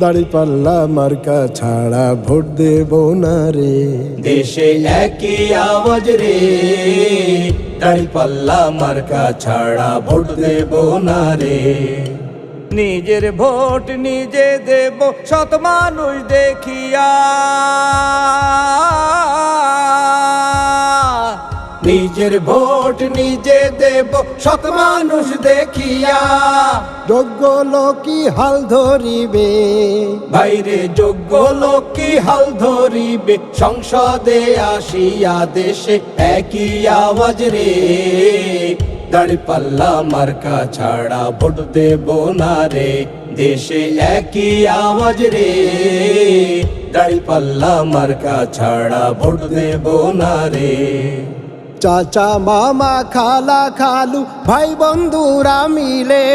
দাড়ি পাল্লা মার্কা ছাড়া ভোট দেব না রে। দেশে একই আওয়াজ রে। দাড়ি পাল্লা মার্কা ছাড়া ভোট দেব না রে। নিজের ভোট নিজে দেব শত মানুষ দেখিয়া। নিজের ভোট নিজে দেব শত মানুষ দেখিয়া। যোগ্য লোকই হাল ধরিবে। বাইরে যোগ্য লোক হাল ধরিবে সংসদে আসিয়া দেশে একই আওয়াজ রে। দাড়ি পাল্লা মার্কা ছাড়া ভোট দেব না রে দেশে একই আওয়াজ রে। দাড়ি পাল্লা মার্কা ছাড়া ভোট দেব না রে। চাচা মামা খালা খালু ভাই বন্ধুরা মিলে